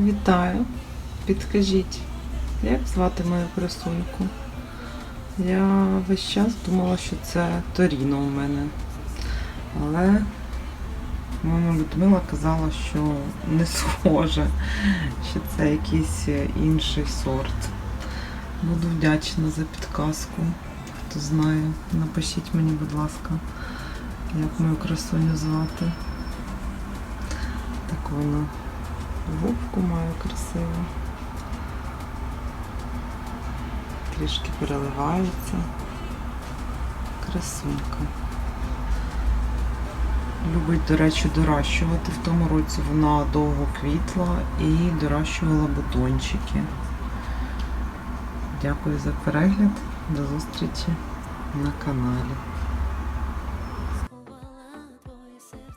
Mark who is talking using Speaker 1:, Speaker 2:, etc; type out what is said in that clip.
Speaker 1: Вітаю. Підкажіть, як звати мою красуньку? Я весь час думала, що це Торіно у мене. Але мама Людмила казала, що не схоже, що це якийсь інший сорт. Буду вдячна за підказку. Хто знає, напишіть мені, будь ласка, як мою красуню звати. Так вона Вовку маю красиву. Трішки переливається. Красунька. Любить, до речі, доращувати. В тому році вона довго квітла і доращувала бутончики. Дякую за перегляд. До зустрічі на каналі.